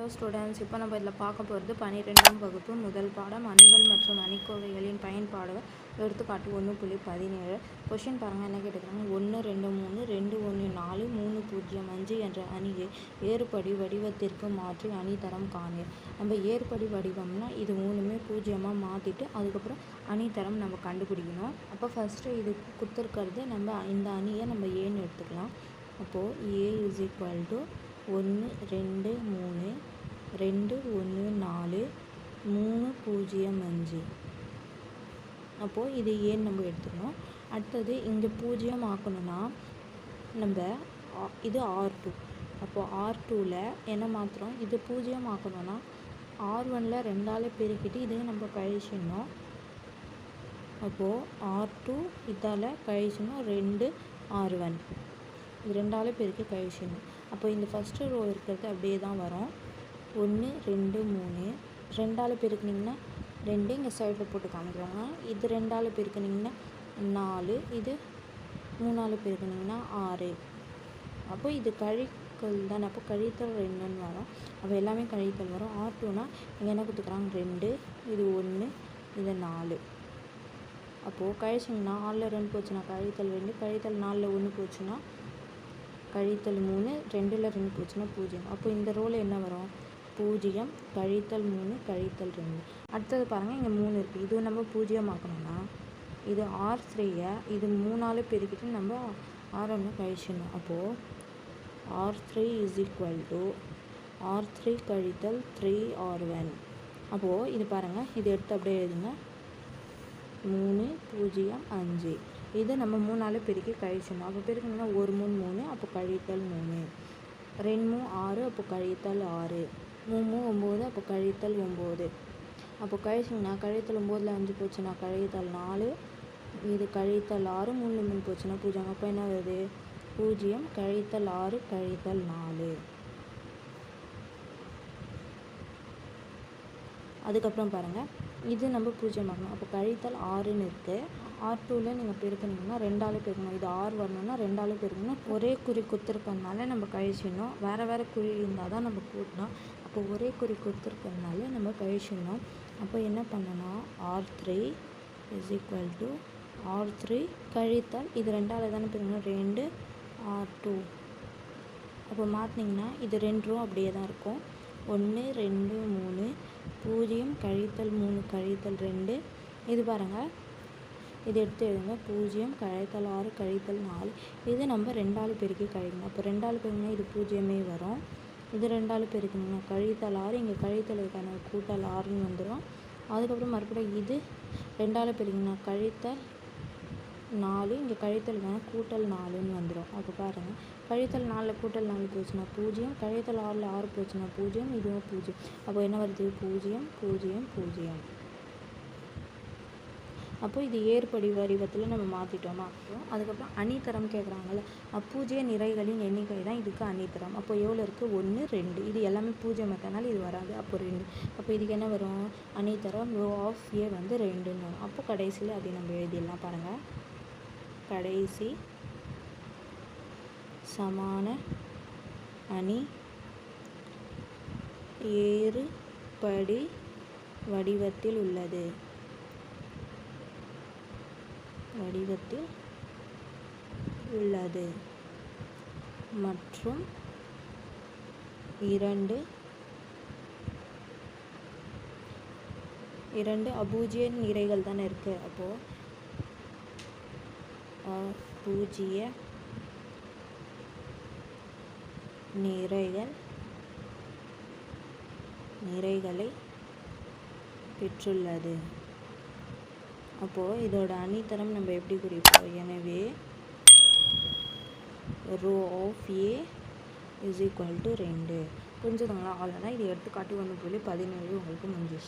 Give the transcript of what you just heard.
Hello students இப்போ நம்ம இதில் பார்க்க போகிறது பன்னிரெண்டாம் வகுப்பு முதல் பாடம் அணிகள் மற்றும் அணிக்கோவைகளின் பயன்பாடு எடுத்துக்காட்டு ஒன்று புள்ளி பதினேழு. கொஷின் பாருங்கள் என்ன கேட்டுக்கிறாங்க? ஒன்று ரெண்டு மூணு ரெண்டு ஒன்று நாலு மூணு பூஜ்ஜியம் அஞ்சு என்ற அணியை ஏறுபடி வடிவத்திற்கு மாற்றி அணிதரம் காணு நம்ம ஏறுபடி வடிவம்னா இது மூணுமே பூஜ்ஜியமாக மாற்றிட்டு அதுக்கப்புறம் அணிதரம் நம்ம கண்டுபிடிக்கணும். அப்போ ஃபஸ்ட்டு இது கொடுத்துருக்கிறது நம்ம இந்த அணியை நம்ம ஏன்னு எடுத்துக்கலாம். அப்போது ஏ இஸ் ஈக்குவல் டு ஒன்று ரெண்டு மூணு ரெண்டு ஒன்று நாலு மூணு பூஜ்ஜியம் அஞ்சு. அப்போது இது ஏன்னு நம்ம எடுத்துக்கணும்? அடுத்தது இங்கே பூஜ்ஜியம் ஆக்கணும்னா நம்ம ஆ- இது ஆர் டூ அப்போது ஆர் டூவில் என்ன மாத்திரம்? இது பூஜ்ஜியம் ஆக்கணும்னா ஆர் ஒனில் ரெண்டால் பெருக்கிட்டு இதையும் நம்ம கழிச்சிடணும். அப்போது ஆர் டூ இதால் கழிச்சிடணும். ரெண்டு ஆர் ஒன் இது ரெண்டால் பெருக்கி கழிச்சிடணும். அப்போ இந்த ஃபஸ்ட்டு ரோ இருக்கிறது அப்படியே தான் வரும். ஒன்று ரெண்டு மூணு. ரெண்டால் பெருக்குனிங்கன்னா ரெண்டு இங்கே சைடில் போட்டு காமிக்கிறாங்க இது ரெண்டால் பெருக்குனிங்கன்னா நாலு இது மூணால் பெருக்குனிங்கன்னா ஆறு. அப்போ இது கழித்தல் தானே அப்போ கழித்தல் ரெண்டுன்னு வரும். அப்போ எல்லாமே கழித்தல் வரும். ஆர் டூனா இங்கே என்ன கொடுத்துக்குறாங்க ரெண்டு இது ஒன்று இது நாலு. அப்போது கழிச்சிங்கன்னா ஆறில் ரெண்டு போச்சுன்னா கழித்தல் ரெண்டு கழித்தல் நாலில் ஒன்று போச்சுன்னா கழித்தல் மூணு ரெண்டில் ரெண்டு போச்சுன்னா பூஜ்ஜியம். அப்போ இந்த ரோல் என்ன வரும்? பூஜ்ஜியம் கழித்தல் மூணு கழித்தல் ரெண்டு. அடுத்தது பாருங்கள் இங்கே மூணு இருக்குது இது நம்ம பூஜ்ஜியம் ஆக்கணும்னா இது ஆர் த்ரீயை இது மூணால் பெருக்கிட்டு நம்ம ஆர் ஒன்று கழிச்சிடணும். அப்போது R three is equal to R three கழித்தல் த்ரீ ஆர் ஒன் அப்போது இது பாருங்கள் இது எடுத்து அப்படியே எழுதுங்க. மூணு பூஜ்ஜியம் அஞ்சு. இது நம்ம மூணால் பெருக்கி கழிச்சிடணும். அப்போ பெருக்கணும்னா ஒரு மூணு மூணு அப்போ கழித்தல் மூணு. ரெண்டு மூணு ஆறு அப்போ கழித்தல் ஆறு. மூணு மூணு ஒம்பது அப்போ கழித்தல் ஒம்பது. அப்போ கழிச்சிங்கன்னா கழித்தல் ஒம்போதில் அஞ்சு போச்சுன்னா கழித்தல் நாலு. இது கழித்தல் ஆறு மூணு மூணு போச்சுன்னா பூஜ்ஜியம். அப்போ என்ன வருது? பூஜ்ஜியம். கழித்தல் ஆறு கழித்தல் நாலு. அதுக்கப்புறம் பாருங்கள் இது நம்ம பூஜ்ஜியம் ஆகணும் அப்போ கழித்தல் ஆறுன்னு இருக்குது ஆர் டூவில் நீங்கள் பெருக்குனீங்கன்னா ரெண்டால் பெருக்கணும். இது ஆறு வரணும்னா ரெண்டாலும் பெருக்கணும். ஒரே குறி குத்துருக்கறனால நம்ம கழிச்சிடணும். வேறு வேறு குறி இருந்தால் தான் நம்ம கூட்டணும். அப்போ ஒரே குறி குத்துருக்கறனால நம்ம கழிச்சிடணும். அப்போ என்ன பண்ணணும்? R three is equal to R three கழித்தல் இது ரெண்டால் தானே பெருக்கணும். ரெண்டு ஆர் டூ அப்போ மாற்றினீங்கன்னா இது ரெண்டும் அப்படியே தான் இருக்கும். ஒன்று ரெண்டு மூணு. பூஜ்ஜியம் கழித்தல் மூணு கழித்தல் ரெண்டு. இது பாருங்கள் இது எடுத்து எழுதுங்க. பூஜ்ஜியம் கழித்தல் ஆறு கழித்தல் நாலு. இது நம்ம ரெண்டாள் பெருக்கி கழிக்கணும். அப்போ ரெண்டாள் பெருக்கினா இது பூஜ்ஜியமே வரும். இது ரெண்டாள் பெருக்கணும்னா கழித்தல் ஆறு. இங்கே கழித்தல் இருக்கான கூட்டல் ஆறுன்னு வந்துடும் அதுக்கப்புறம் மறுபடியும் இது ரெண்டாள் பெருக்கினா கழித்தல் நாலு. இங்கே கழித்தல் வேணால் கூட்டல் நாலுன்னு வந்துடும் அப்போ பாருங்கள் கழித்தல் நாலில் கூட்டல் நாலு போச்சுன்னா பூஜ்ஜியம். கழித்தல் ஆறில் ஆறு போச்சுன்னா பூஜ்ஜியம். இதுவும் பூஜ்ஜியம். அப்போ என்ன வருது? பூஜ்ஜியம் பூஜ்ஜியம் பூஜ்ஜியம். அப்போ இது ஏற்படி வடிவத்தில் நம்ம மாற்றிட்டோமா அப்புறம் அதுக்கப்புறம் அணித்தரம் கேட்குறாங்கல்ல அப்பூஜ்ய நிறைகளின் எண்ணிக்கை தான் இதுக்கு அணித்தரம். அப்போ எவ்வளோ இருக்குது ஒன்று ரெண்டு. இது எல்லாமே பூஜை இருக்கனால இது வராது. அப்போ ரெண்டு. அப்போ இதுக்கு என்ன வரும்? அணித்தரம் ரோ ஆஃப் ஏ வந்து ரெண்டுன்னு வரும். அப்போ கடைசியில் அதை நம்ம எழுதிடலாம் பாருங்கள் கடைசி சமான அணி ஏறுபடி வடிவத்தில் உள்ளது. வடிவத்தில் உள்ளது. மற்றும் இரண்டு இரண்டு அபூஜ்ய நிறைகள் தானே இருக்குது அப்போது பூஜ்ஜிய நிறைகள் நிறைகளை பெற்றுள்ளது. அப்போது இதோட அணித்தரம் நம்ம எப்படி குறிப்போம்? எனவே row of A is equal to ரெண்டு. புரிஞ்சுதுங்களா? அவ்வளோதான் இது எடுத்துக்காட்டு ஒன்று புள்ளி பதினேழு உங்களுக்கு முடிஞ்சிச்சு